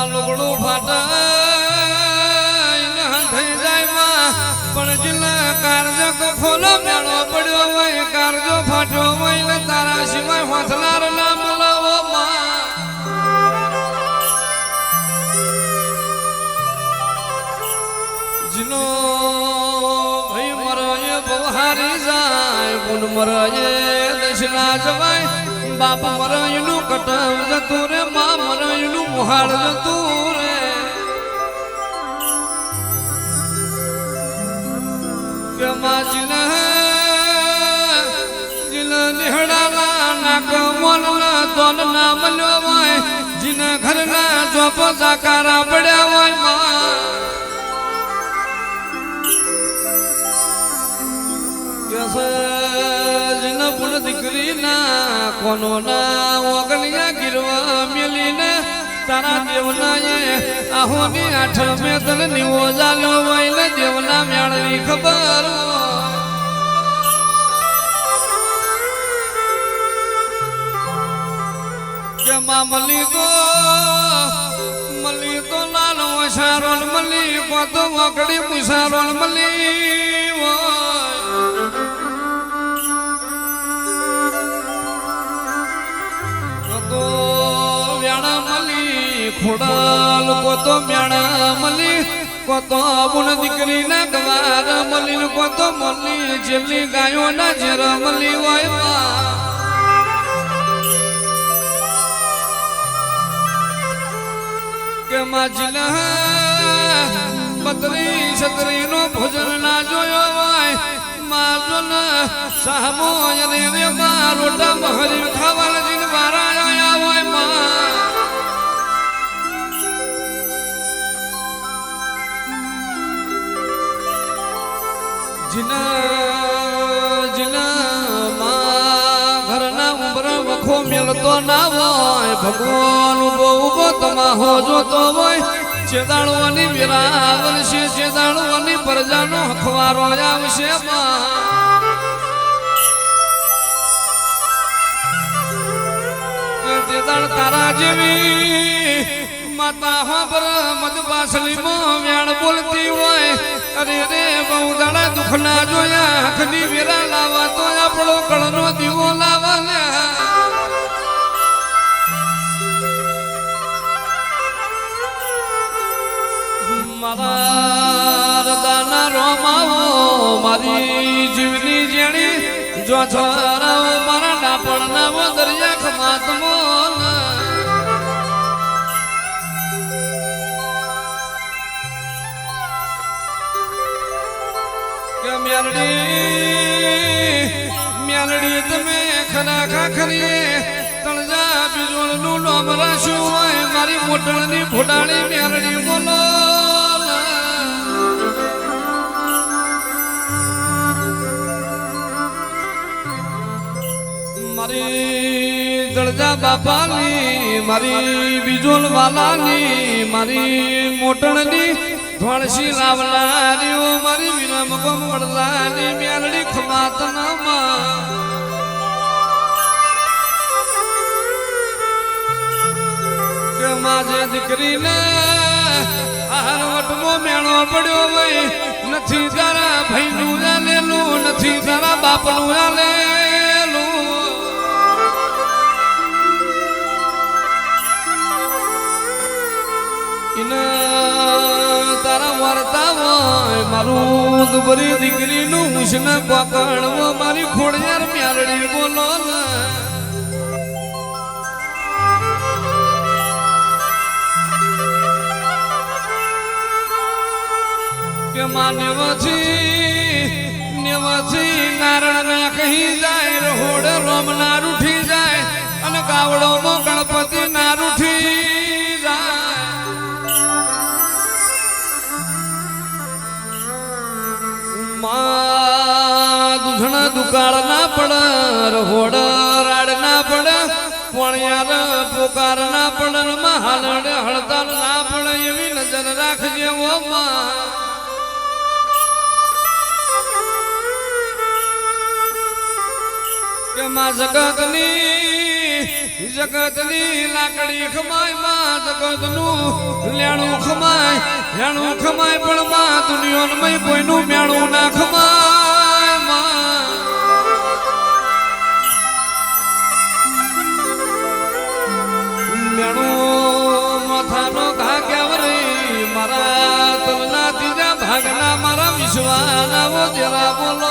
માં લુગડું ફાટા થઈ પણ જિલ્લા કારજો કો ખોલો મેળો પડ્યો હોય, કારજો ફાટ્યો હોય ને તારા સિવાય હોથનાર ના બોલાવો માં. જીનો ભાઈ મરયે બહારી જાય ગુણ એ દશના જવાય. બાપ મરયનું કટવ જતું રે, મા મરયનું મુહાડ જતું રે. કે માં જીન જીન નિહડાના નાક મોલ તોલ ના મલ્યો હોય ઘરના ચોપ સાકારા પડ્યા હોય, માં જન પુન દીકરી ના કોનો ના ઓગણિયા ગીરવા મેલીને તારા દેવના આહોની આઠ મે તન નીવો જાલો ને દેવના મેળવી ખબર જમા માં મલી તો મલી તો લાલ વસારોલ મલી કો તો વકડી મુસારોલ મલી. મલી ખોડાલ કો તો મેણા મલી, કો તો બુણ દીકરી ના ગવાર મલી, કો તો મલી જેલી ગાયો ના જેર મલી હોય કે માજલા બત્રી છત્રી નો ભોજન ના જોયો હોય માજન સામો રે રે માં રોટા મહરી ખાવા દિન મેલતો ના હોય ભગવાન ઊભો ઊભો તમાહો જોતો હોય. ચેદાળવાની વિરાવન છે ચેદાળવાની પ્રજાનો હખવારો આવશે માં. ચેદાળ તારા જેવી માતા હોબર મદ પાસલીમાં વ્યાણ બોલતી હોય. અરે રે બહુ દાડા દુઃખ ના જોયા, આંખની વેરા લાવા તો આપણો કળનો દીવો લાવા લ્યા મારા રદાના રોમાવો મારી જીવની જેણી જો છોરાઓ મારા ડાપણના દરિયા ખમાતમો મ્યાલડી તમે ખરા ખાખરી તળજા બીજોળનું નામ રાખ્યું હોય મારી મોટણની ફોડાણી મ્યાલડી બોલો. મારી દળજા બાપાની, મારી બીજોલ વાલાની, મારી મોટણની ભણસી લાવનારી ઓ મારી વિરમ કોમ વડલાની મ્યાલડી ખમાતનામાં. માજે દીકરીને આહાર વટમો મેળો પડ્યો ભાઈ નથી તારા ભાઈનું જાલેલું નથી તારા બાપનું જાલેલું ઇના તારા વાર્તા મારું દુબરી દીકરીનું ઉષ્ણ પકડવો મારી ખોડિયાર મ્યાલડી બોલો ને નેવથી નારણ ના કહી જાય રોડ રોમ ના રૂઠી જાય, અને ગાવડો મો કાળ ના પડ રહોડ રાડ ના પડ પોણિયાર પોકાર ના પડ મહાલડ હળતાલ ના પડ એવી નજર રાખજે ઓ માં. કે માં જગતની જગતની લાકડી ખમાય, માં જગતનું લેણું ખમાય લેણું ખમાય, પણ માં દુનિયામાં કોઈનું મેણું ના ખમાય. વિશ્વાન આવો જરા બોલો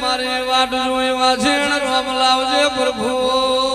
મારે વાટ જોઈ વાજેણ રામ લાવજે પ્રભુ.